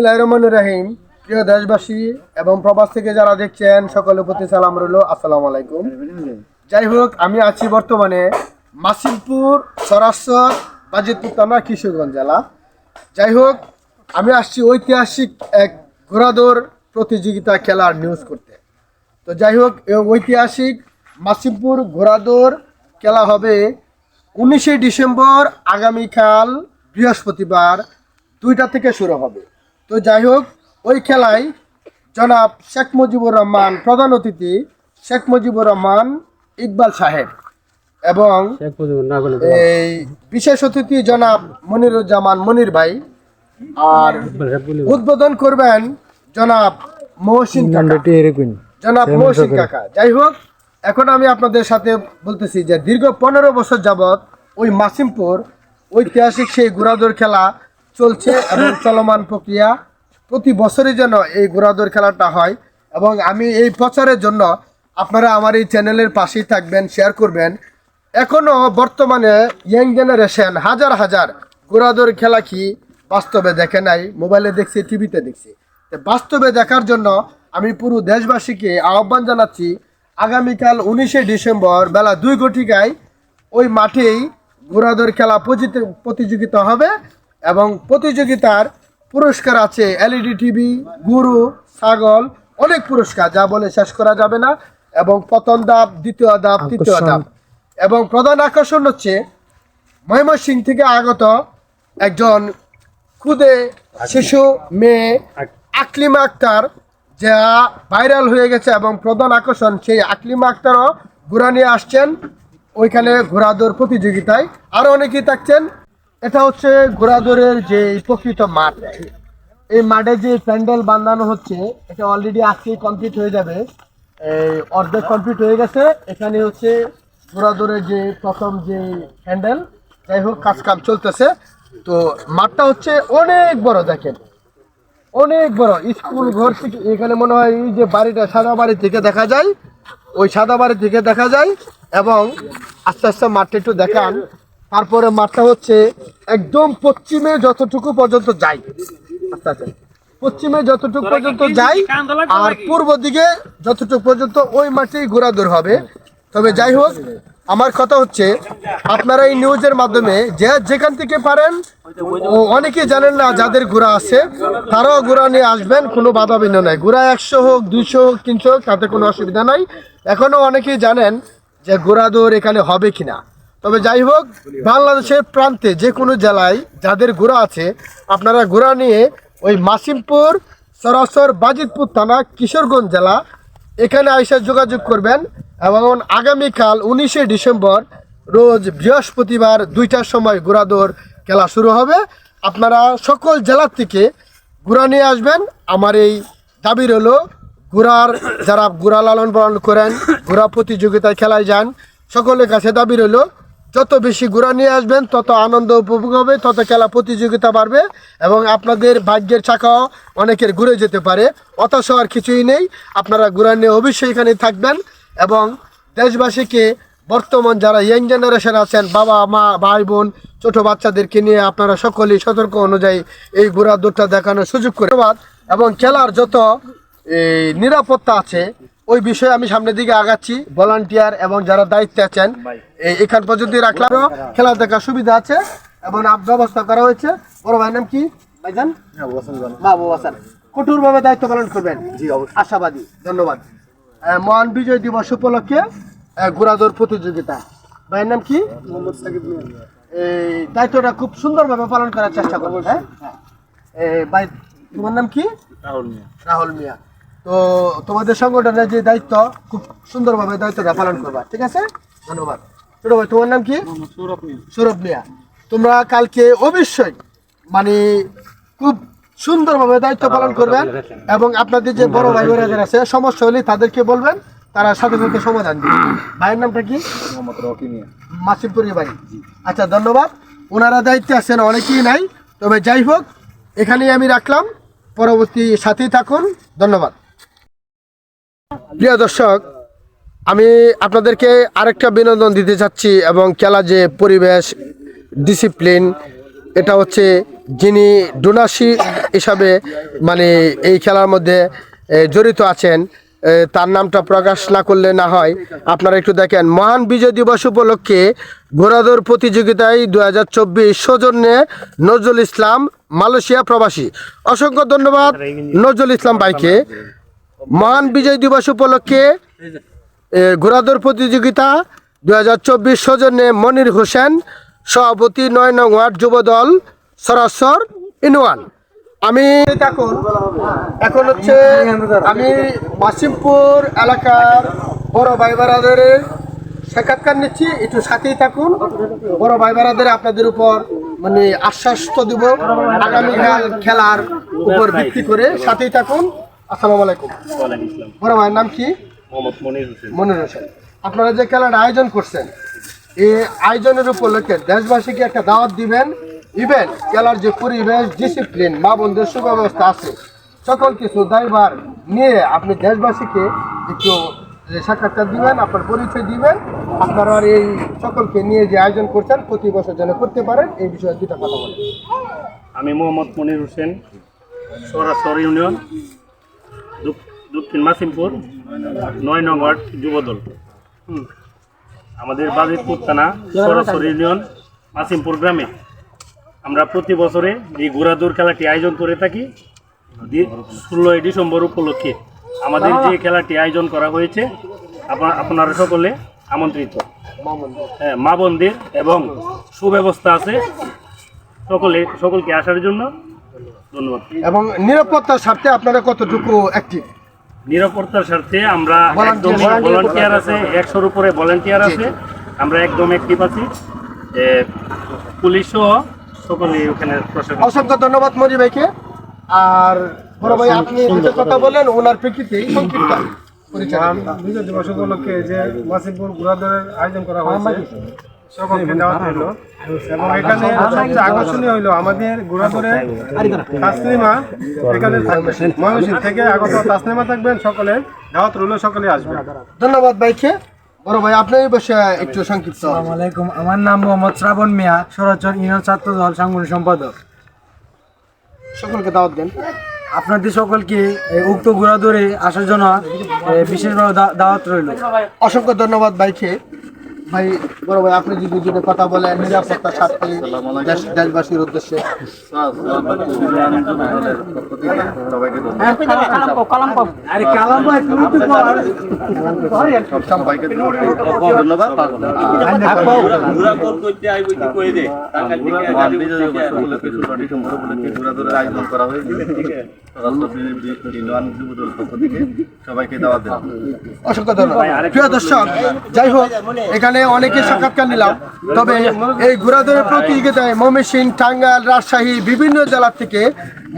রহমানির রহিম। প্রিয় দেশবাসী এবং প্রবাস থেকে যারা দেখছেন, সকলের প্রতি সালাম রইল। আসসালামু আলাইকুম। যাই হোক, আমি আছি বর্তমানে মাসিমপুর, সরাসর বাজিতপুর থানা, কিশোরগঞ্জ জেলা। যাই হোক, আমি আসছি ঐতিহাসিক এক ঘোড়াদৌড় প্রতিযোগিতা খেলার নিউজ করতে। তো যাই হোক ঐতিহাসিক মাসিমপুর ঘোড়াদৌড় খেলা হবে উনিশে ডিসেম্বর, আগামীকাল বৃহস্পতিবার দুইটা থেকে শুরু হবে। তো যাই হোক ওই খেলায় জনাব শেখ মুজিবুর রহমান প্রধান অতিথি শেখ মুজিবুর রহমান ইকবাল সাহেব এবং এই বিশেষ অতিথি জনাব মনিরুজ্জামান মনির ভাই আর উদ্বোধন করবেন জনাব মহসিন কাকা। জনাব মহসিন কাকা যাই হোক এখন আমি আপনাদের সাথে বলতেছি যে দীর্ঘ পনেরো বছর যাবৎ ওই মাসিমপুর ঐতিহাসিক সেই ঘোড়াদৌড় খেলা চলছে এবং চলমান প্রক্রিয়া। প্রতি বছরের জন্য এই ঘোড়াদৌড় খেলাটা হয় এবং আমি এই প্রচারের জন্য আপনারা আমার এই চ্যানেলের পাশেই থাকবেন শেয়ার করবেন। এখনও বর্তমানে ইয়াং জেনারেশন হাজার হাজার ঘোড়াদৌড় খেলা কি বাস্তবে দেখে নাই মোবাইলে দেখছি টিভিতে দেখছি। বাস্তবে দেখার জন্য আমি পুরো দেশবাসীকে আহ্বান জানাচ্ছি, আগামীকাল উনিশে ডিসেম্বর বেলা দুই ঘটিকায় ওই মাঠেই ঘোড়াদৌড় খেলা প্রতিযোগিতা হবে। এবং প্রতিযোগিতার পুরস্কার আছে এলইডি টিভি গুরু ছাগল অনেক পুরস্কার যা বলে শেষ করা যাবে না। এবং প্রথম ধাপ দ্বিতীয় ধাপ তৃতীয় ধাপ। এবং প্রধান আকর্ষণ হচ্ছে ময়মনসিং থেকে আগত একজন খুদে শিশু মেয়ে আকলিমা আক্তার যা ভাইরাল হয়ে গেছে এবং প্রধান আকর্ষণ সেই আকলিমা আক্তারও ঘোড়া নিয়ে আসছেন। ওইখানে ঘোড়াদৌড় প্রতিযোগিতায় আরও অনেকেই থাকছেন। এটা হচ্ছে ঘোড়াদৌড়ের যে প্রকৃত মাঠ। এই মাঠে যে প্যান্ডেল বাঁধানো হচ্ছে, এটা অলরেডি আজকেই কমপ্লিট হয়ে যাবে। এই অর্ধেক কমপ্লিট হয়ে গেছে। এখানে হচ্ছে ঘোড়াদৌড়ের যে প্রথম যে প্যান্ডেল, যাই হোক কাজ কাম চলতেছে। তো মাঠটা হচ্ছে অনেক বড়, দেখেন। অনেক বড়। স্কুল ঘর থেকে এখানে মনে হয় এই যে বাড়িটা সাদা বাড়ি থেকে দেখা যায়, ওই সাদা বাড়ি থেকে দেখা যায়, এবং আস্তে আস্তে মাঠটা একটু দেখান। তারপরে মাঠটা হচ্ছে একদম পশ্চিমে যতটুকু পর্যন্ত যায় আস্তে আস্তে পশ্চিমে যতটুকু পর্যন্ত যায় আর পূর্ব দিকে যতটুকু পর্যন্ত ওই মাঠেই ঘোরাদৌড় হবে। তবে যাই হোক আমার কথা হচ্ছে আপনারা এই নিউজের মাধ্যমে যে যেখান থেকে পারেন ও অনেকে জানেন না যাদের ঘোড়া আছে তারাও ঘোড়া নিয়ে আসবেন কোনো বাধা বিঘ্ন নাই। ঘোড়া একশো হোক দুইশো হোক তিনশো হোক তাতে কোনো অসুবিধা নাই। এখনও অনেকেই জানেন যে ঘোড়া দৌড় এখানে হবে কিনা। তবে যাই হোক, বাংলাদেশের প্রান্তে যে কোনো জেলায় যাদের ঘোড়া আছে, আপনারা ঘোড়া নিয়ে ওই মাসিমপুর, সরাসর বাজিতপুর থানা, কিশোরগঞ্জ জেলা, এখানে আইসা যোগাযোগ করবেন এবং আগামীকাল উনিশে ডিসেম্বর রোজ বৃহস্পতিবার দুইটার সময় ঘোড়াদৌড় খেলা শুরু হবে। আপনারা সকল জেলার থেকে ঘোড়া নিয়ে আসবেন। আমার এই দাবি রইল, ঘোড়ার যারা ঘোড়া লালন পালন করেন, ঘোড়া প্রতিযোগিতায় খেলায় যান, সকলের কাছে দাবি রইল যত বেশি ঘোড়া নিয়ে আসবেন, তত আনন্দ উপভোগ হবে, তত খেলা প্রতিযোগিতা বাড়বে এবং আপনাদের ভাগ্যের চাকাও অনেকের ঘুরে যেতে পারে। হতাশ আর কিছুই নেই। আপনারা ঘোড়া নিয়ে অবশ্যই এখানে থাকবেন এবং দেশবাসীকে বর্তমান যারা ইয়াং জেনারেশন আছেন, বাবা, মা ভাই বোন ছোট বাচ্চাদেরকে নিয়ে আপনারা সকলেই সতর্ক অনুযায়ী এই ঘোড়া দৌড়টা দেখানোর সুযোগ করে। এবং খেলার যত নিরাপত্তা আছে ওই বিষয়ে আমি সামনের দিকে আগাচ্ছি। ভলান্টিয়ার এবং যারা দায়িত্বে আছেন এখান পর্যন্ত রাখলাম। খেলা দেখার সুবিধা আছে এবং ব্যবস্থা করা হয়েছে। বড় ভাইয়ের নাম কি? ভাইজান? বাবু হাসান কঠোরভাবে দায়িত্ব পালন করবেন। জি আশাবাদী। ধন্যবাদ। মহান বিজয় দিবস উপলক্ষে আহ, ঘোড়াদৌড় প্রতিযোগিতা। ভাইয়ের নাম কি? এই দায়িত্বটা খুব সুন্দরভাবে পালন করার চেষ্টা করব হ্যাঁ? ভাই তোমার নাম কি? রাহুল মিয়া। রাহুল মিয়া। তো তোমাদের সংগঠনের যে দায়িত্ব খুব সুন্দরভাবে দায়িত্বটা পালন করবা ঠিক আছে? ধন্যবাদ। ছোট ভাই তোমার নাম কি? সৌরভ মিয়া। তোমরা কালকে অবশ্যই মানে খুব সুন্দরভাবে দায়িত্ব পালন করবেন এবং আপনাদের যে বড় ভাই বোনেদের আছে সমস্যা হলে তাদেরকে বলবেন তারা সাথে সাথে সমাধান দিবে। ভাইয়ের নামটা কি? মাসিমপুরি ভাই। আচ্ছা ধন্যবাদ। ওনারা দায়িত্বে আছেন অনেকেই নাই। তবে যাই হোক এখানেই আমি রাখলাম। পরবর্তী সাথেই থাকুন। ধন্যবাদ। প্রিয় দর্শক, আমি আপনাদেরকে আরেকটা বিনোদন দিতে চাচ্ছি এবং খেলা যে পরিবেশ ডিসিপ্লিন এটা হচ্ছে যিনি ডোনাসি হিসাবে মানে এই খেলার মধ্যে জড়িত আছেন তার নামটা প্রকাশ না করলে না হয়। আপনারা একটু দেখেন, মহান বিজয় দিবস উপলক্ষে ঘোড়াদৌড় প্রতিযোগিতায় দু হাজার চব্বিশ সৌজন্যে নজরুল ইসলাম মালয়েশিয়া প্রবাসী। অসংখ্য ধন্যবাদ নজরুল ইসলাম ভাইকে। মহান বিজয় দিবস উপলক্ষে ঘোড়াদৌড় প্রতিযোগিতা দু হাজার চব্বিশ সৌজন্যে মনির হোসেন, সভাপতি নয় নং ওয়ার্ড যুবদল, সরাসর ইনওয়ান আমি এখন এখন হচ্ছে আমি মাসিমপুর এলাকার বড় ভাই বারাদের সাক্ষাৎকার নিচ্ছি, একটু সাথেই থাকুন। বড় ভাই বারাদের আপনাদের উপর মানে আশ্বাস তো দিব, আগামীকাল খেলার উপর ভিত্তি করে সাথেই থাকুন। আসসালামু আলাইকুম। বড় ভাইয়ের নাম কি? মোহাম্মদ মনির হোসেন। মনির হোসেন। আপনারা যে খেলার আয়োজন করছেন এই আয়োজনের উপলক্ষে দেশবাসীকে একটা দাওয়াত দিবেন। ইভেন খেলার যে পরিবেশ ডিসিপ্লিন মা বন্ধুর সুব্যবস্থা আছে সকল কিছু দায়ভার নিয়ে আপনি দেশবাসীকে একটু সাক্ষাৎকার দিবেন আপনার পরিচয় দিবেন। আপনারা এই সকলকে নিয়ে যে আয়োজন করছেন প্রতি বছর যেন করতে পারেন এই বিষয়ে দুটা কথা বলেন। আমি মোহাম্মদ মনির হোসেন সরাসর ইউনিয়ন। দক্ষিণ মাসিমপুর, নয় নং ওয়ার্ড, যুবদল। আমাদের বাজিতপুর থানা সরাসরি ইউনিয়ন, মাসিমপুর গ্রামে। আমরা প্রতি বছরে এই ঘোড়াদৌড় খেলাটি আয়োজন করে থাকি। ষোলোই ডিসেম্বর উপলক্ষে আমাদের যে খেলাটি আয়োজন করা হয়েছে, আপনা- আপনারা সকলে আমন্ত্রিত। হ্যাঁ মা বোনদের এবং সুব্যবস্থা আছে সকলে, সকলকে আসার জন্য ধন্যবাদ। এবং নিরাপত্তার স্বার্থে আপনারা কতটুকু অ্যাক্টিভ নিরাপত্তার স্বার্থে আমরা একদম ভলান্টিয়ার আছে একশোর উপরে ভলান্টিয়ার আছে। আমরা একদম অ্যাক্টিভ আছি। পুলিশও সকলে ওখানে প্রশাসন। অসংখ্য ধন্যবাদ মজি ভাইকে। আর বড় ভাই আপনি কথা বলেন ওনার প্রেক্ষিতে সংক্ষিপ্ত বিজয় দিবস উপলক্ষে যে ঘোড়াদৌড়ের আয়োজন করা হয়েছে সকলকে দেওয়া হলো। এবং এখানে সবচেয়ে আকর্ষণীয় হলো আমাদের ঘোড়াদৌড়ে তাসলিমা এখানে থাকবে ময়মনসিংহ থেকে আগত তাসলিমা থাকবেন সকলে দাওয়াত রইল সকলে আসবে ধন্যবাদ ভাইকে। বড় ভাই আপনি বসে একটু সংক্ষিপ্ত আমার নাম মোহাম্মদ শ্রাবণ মিয়া সরাচর ইউনিয়ন ছাত্র দল সাংগঠনিক সম্পাদক। সকলকে দাওয়াত দেন। আপনাদের সকলকে উক্ত ঘোড়া ধরে আসার জন্য বিশেষভাবে দাওয়াত রইল। অসংখ্য ধন্যবাদ ভাইকে। ভাই বড় ভাই আপনি যদি দুটো কথা বলেন নিরাপত্তার স্বার্থে দেশ- দেশবাসীর উদ্দেশ্যে। আরে কালাম ভাই সবাইকে দাওয়াত দিলাম অসংখ্য ধন্যবাদ। প্রিয় দর্শক যাই হোক এখানে অনেকে সাক্ষাৎকার নিলাম। তবে এই ঘোরাদৌড়ের প্রতিযোগিতায় ময়মনসিংহ টাঙ্গাল রাজশাহী বিভিন্ন জেলা থেকে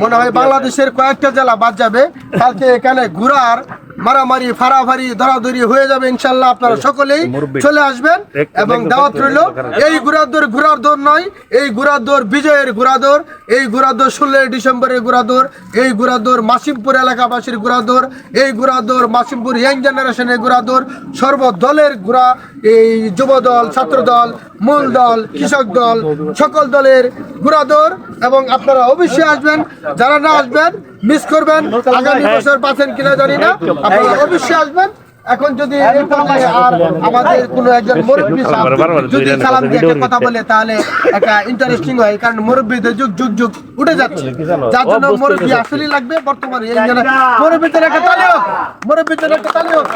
মনে হয় বাংলাদেশের কয়েকটা জেলা বাদ যাবে। কালকে এখানে ঘোড়ার মারামারি ফাড়াফাড়ি ধরাধরি হয়ে যাবে ইনশাল্লাহ আপনারা সকলেই চলে আসবেন এবং দাওয়াত রইল। এই ঘোড়ার দৌড় ঘোড়ার দৌড় নয় এই দৌড় বিজয়ের ঘোড়া দৌড় এই দৌড় ষোলোই ডিসেম্বরের দৌড় এই দৌড় মাসিমপুর এলাকাবাসীর দৌড় এই দৌড় মাসিমপুর ইয়াং জেনারেশনের ঘোড়া দৌড় সর্বদলের ঘোড়া এই যুব দল ছাত্র দল মূল দল কৃষক দল সকল দলের ঘোড়া দৌড় এবং আপনারা অবশ্যই আসবেন যারা না আসবেন মিস করবেন আগামী বছর পাচ্ছেন কিনা জানি না। আপনারা অবশ্যই আসবেন। এখন যদি আর আমাদের কোনো একজন মুরব্বী যদি সালাম দিয়ে একটা কথা বলে তাহলে একটা ইন্টারেস্টিং হয় কারণ মুরব্বীদের যুগ যুগ যুগ উঠে যাচ্ছে। যার জন্য মুরব্বী আসলেই লাগবে বর্তমানে এই জন্য মুরব্বীদের একটা তালি হোক মুরব্বীদের একটা তালি হোক।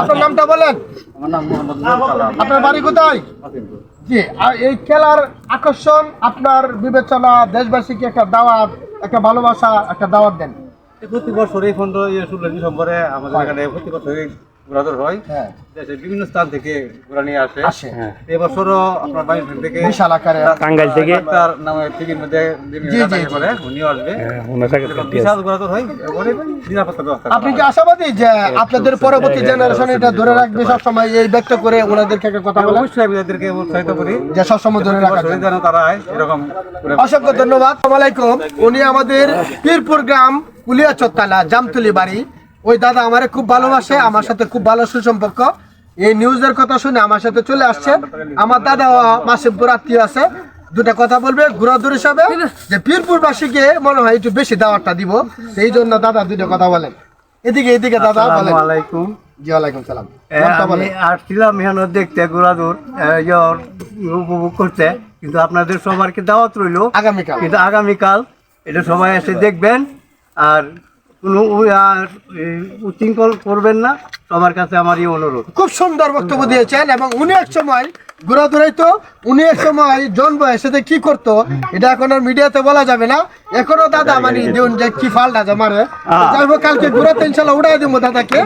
আপনার নামটা বলেন। আপনার বাড়ি কোথায়? জি আর এই খেলার আকর্ষণ আপনার বিবেচনা দেশবাসীকে একটা দাওয়াত একটা ভালোবাসা একটা দাওয়াত দেন। প্রতি বছর এই পনেরো ষোলো ডিসেম্বরে আমাদের এখানে প্রতি বছর হয় হ্যাঁ। দেশের বিভিন্ন স্থান থেকে ঘোরা নিয়ে আসে। আসে। এবছরও আপনার থেকে বিশাল আকারে। টাঙ্গাইল থেকে। তার নামে টিভির মধ্যে জি, জি, উনিও আসবে। এরকম বিশাল হয় নিরাপত্তা ব্যবস্থা আপনি কি আশাবাদী যে আপনাদের পরবর্তী জেনারেশন এটা ধরে রাখবে সবসময়? এই ব্যক্ত করে ওনাদেরকে একটা কথা বলেন। অবশ্যই আমি তাদেরকে উৎসাহিত করি। যে সবসময় ধরে রাখার জন্য। বছরই যেন তারা এরকম অসংখ্য ধন্যবাদ। আসসালামু আলাইকুম। উনি আমাদের পীরপুর গ্রাম কুলিয়াচর থানা জামতুলি বাড়ি। ওই দাদা আমারে খুব ভালোবাসে আমার সাথে খুব ভালো সুসম্পর্ক। এই নিউজের কথা শুনে আমার সাথে চলে আসছে। আমার দাদা মাসিমপুর আত্মীয় আছে। দুটা কথা বলবে ঘোরাদুর হিসাবে যে পীরপুরবাসীকে মনে হয় একটু বেশি দাওয়াতটা দিব। এই জন্য দাদা দুটা কথা বলেন। এদিকে এদিকে দাদা বলেন। আলাইকুম। জি ওয়ালাইকুম সালাম। আমি আসছিলাম এখানে দেখতে ঘোরাদুর উপভোগ করতে। কিন্তু আপনাদের সবারকে দাওয়াত রইল? আগামীকাল। কিন্তু আগামীকাল এটা সবাই এসে দেখবেন। আর কোনো আর, উচ্ছৃঙ্খল করবেন না। সবার কাছে আমার এই অনুরোধ। খুব সুন্দর বক্তব্য দিয়েছেন এবং উনি এক সময় ঘোরাধুরাই তো উনি এক সময় জন বয়সে কি করতো এটা এখন আর মিডিয়াতে বলা যাবে না। এখনও দাদা মানে দিন যে কি ফালটা যে মারে যাই হোক কালকে ঘুরাতে ইনশাল্লাহ উড়াই দিব দাদাকে।